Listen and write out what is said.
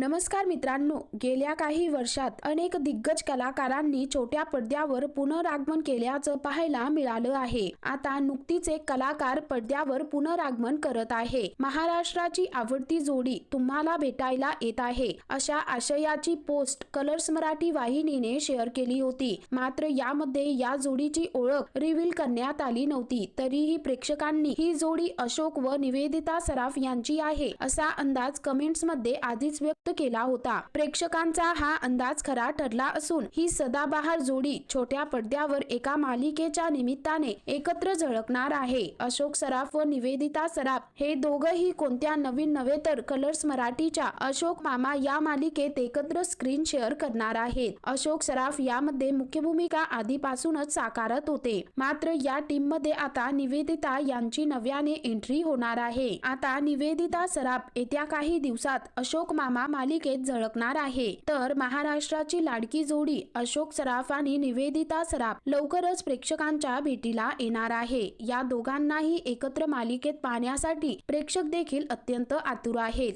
नमस्कार मित्रांनो गेल्या काही वर्षात अनेक दिग्गज कलाकारांनी छोट्या पडद्यावर पुनरागमन केल्याचं पाहायला मिळालं आहे. आता नुकतीच एक कलाकार पडद्यावर पुनरागमन करत आहे. महाराष्ट्राची आवडती जोडी तुम्हाला भेटायला येत आहे. अशा आशयाची पोस्ट कलर्स मराठी वाहिनीने शेअर केली होती. मात्र यामध्ये या जोडीची ओळख रिव्हील करण्यात आली नव्हती. तरीही प्रेक्षकांनी ही जोडी अशोक व निवेदिता सराफ यांची आहे असा अंदाज कमेंट्समध्ये आधीच व्यक्त केला होता. प्रेक्षकांचा हा अंदाज खरा ठरला असून ही सदाबहार जोडी छोट्या पडद्यावर एका मालिकेच्या निमित्ताने एकत्र झळकणार आहे. अशोक सराफ व निवेदिता सराफ हे दोघही कोणत्या नवीन नव्हे तर कलर्स मराठीच्या अशोक मामा या मालिकेत एकत्र स्क्रीन शेअर करणार आहेत. अशोक सराफ यामध्ये मुख्य भूमिका आधीपासूनच साकारत होते. मात्र या टीममध्ये आता निवेदिता यांची नव्याने एंट्री होणार आहे. आता निवेदिता सराफ येत्या काही दिवसात अशोक मामा मालिकेत झळकणार आहे. तर महाराष्ट्राची लाडकी जोडी अशोक सराफ आणि निवेदिता सराफ लवकरच प्रेक्षकांच्या भेटीला येणार आहे. या दोघांनाही एकत्र मालिकेत पाहण्यासाठी प्रेक्षक देखील अत्यंत आतुर आहेत.